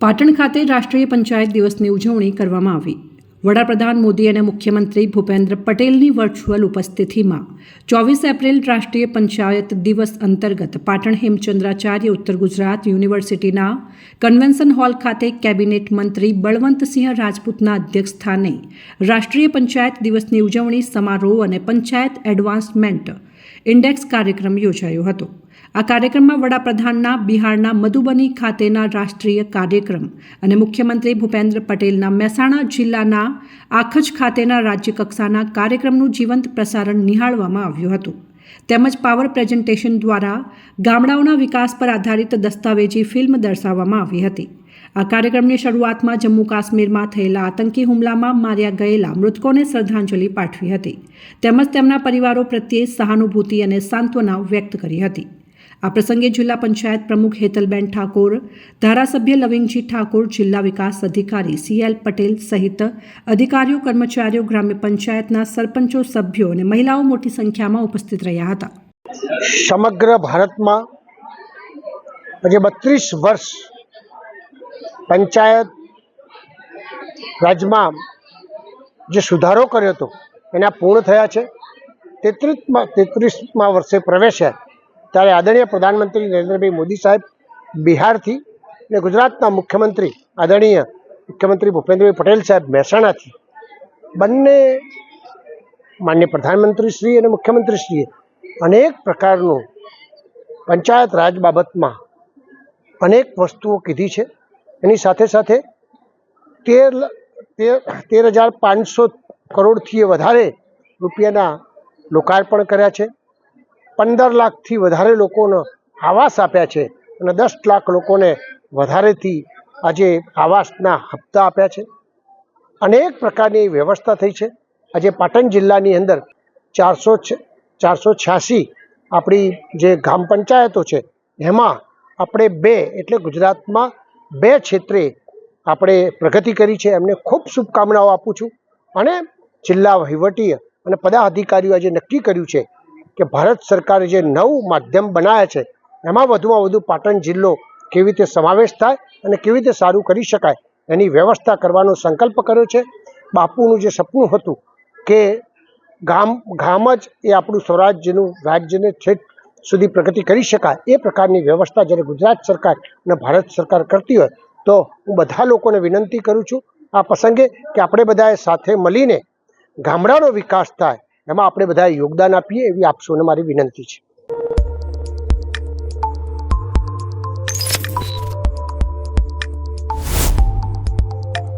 પાટણ ખાતે રાષ્ટ્રીય પંચાયત દિવસની ઉજવણી કરવામાં આવી. વડાપ્રધાન મોદી અને મુખ્યમંત્રી ભૂપેન્દ્ર પટેલની વર્ચ્યુઅલ ઉપસ્થિતિમાં ચોવીસ એપ્રિલ રાષ્ટ્રીય પંચાયત દિવસ અંતર્ગત પાટણ હેમચંદ્રાચાર્ય ઉત્તર ગુજરાત યુનિવર્સિટીના કન્વેન્શન હોલ ખાતે કેબિનેટ મંત્રી બળવંતસિંહ રાજપૂતના અધ્યક્ષસ્થાને રાષ્ટ્રીય પંચાયત દિવસની ઉજવણી સમારોહ અને પંચાયત એડવાન્સમેન્ટ ઇન્ડેક્સ કાર્યક્રમ યોજાયો હતો. આ કાર્યક્રમમાં વડાપ્રધાનના બિહારના મધુબની ખાતેના રાષ્ટ્રીય કાર્યક્રમ અને મુખ્યમંત્રી ભૂપેન્દ્ર પટેલના મહેસાણા જિલ્લાના આખજ ખાતેના રાજ્યકક્ષાના કાર્યક્રમનું જીવંત પ્રસારણ નિહાળવામાં આવ્યું હતું. તેમજ પાવર પ્રેઝન્ટેશન દ્વારા ગામડાઓના વિકાસ પર આધારિત દસ્તાવેજી ફિલ્મ દર્શાવવામાં આવી હતી. આ કાર્યક્રમની શરૂઆતમાં જમ્મુ કાશ્મીરમાં થયેલા આતંકી હુમલામાં માર્યા ગયેલા મૃતકોને શ્રદ્ધાંજલિ પાઠવી હતી. તેમજ તેમના પરિવારો પ્રત્યે સહાનુભૂતિ અને સાંત્વના વ્યક્ત કરી હતી. આ પ્રસંગે જિલ્લા પંચાયત પ્રમુખ હેતલબેન ઠાકોર, ધારાસભ્ય લવિંગજી ઠાકોર, જિલ્લા વિકાસ અધિકારી સીએલ પટેલ સહિત અધિકારીઓ, કર્મચારીઓ, ગ્રામ્ય પંચાયતના સરપંચો, સભ્યો અને મહિલાઓ મોટી સંખ્યામાં ઉપસ્થિત રહ્યા હતા. સમગ્ર ભારતમાં આજે બત્રીસ વર્ષ પંચાયત રાજમાં જે સુધારો કર્યો હતો, એના પૂર્ણ થયા છે. તેત્રીસમાં તેત્રીસમાં વર્ષે પ્રવેશ્યા. ત્યારે આદરણીય પ્રધાનમંત્રી નરેન્દ્રભાઈ મોદી સાહેબ બિહારથી અને ગુજરાતના મુખ્યમંત્રી આદરણીય મુખ્યમંત્રી ભૂપેન્દ્રભાઈ પટેલ સાહેબ મહેસાણાથી બંને માન્ય પ્રધાનમંત્રી શ્રી અને મુખ્યમંત્રી શ્રીએ અનેક પ્રકારનું પંચાયત રાજ બાબતમાં અનેક વસ્તુઓ કીધી છે. એની સાથે સાથે તેર તેર હજાર પાંચસો કરોડથી વધારે રૂપિયાના લોકાર્પણ કર્યા છે. પંદર લાખથી વધારે લોકોનો આવાસ આપ્યા છે અને દસ લાખ લોકોને વધારેથી આજે આવાસના હપ્તા આપ્યા છે. અનેક પ્રકારની વ્યવસ્થા થઈ છે. આજે પાટણ જિલ્લાની અંદર ચારસો ચારસો છ્યાસી આપણી જે ગ્રામ પંચાયતો છે, એમાં આપણે બે, એટલે ગુજરાતમાં બે ક્ષેત્રે આપણે પ્રગતિ કરી છે. એમને ખૂબ શુભકામનાઓ આપું છું અને જિલ્લા વહીવટી અને પદાધિકારીઓ આજે નક્કી કર્યું છે કે ભારત સરકારે જે નવું માધ્યમ બનાવ્યા છે, એમાં વધુમાં વધુ પાટણ જિલ્લો કેવી રીતે સમાવેશ થાય અને કેવી રીતે સારું કરી શકાય, એની વ્યવસ્થા કરવાનો સંકલ્પ કર્યો છે. બાપુનું જે સપનું હતું કે ગામ ગામ જ એ આપણું સ્વરાજ્યનું, રાજ્યને છેક સુધી પ્રગતિ કરી શકાય, એ પ્રકારની વ્યવસ્થા જ્યારે ગુજરાત સરકાર અને ભારત સરકાર કરતી હોય, તો હું બધા લોકોને વિનંતી કરું છું આ પ્રસંગે કે આપણે બધાએ સાથે મળીને ગામડાનો વિકાસ થાય એમાં આપણે બધા યોગદાન આપીએ એવી આપશો અને મારી વિનંતી છે.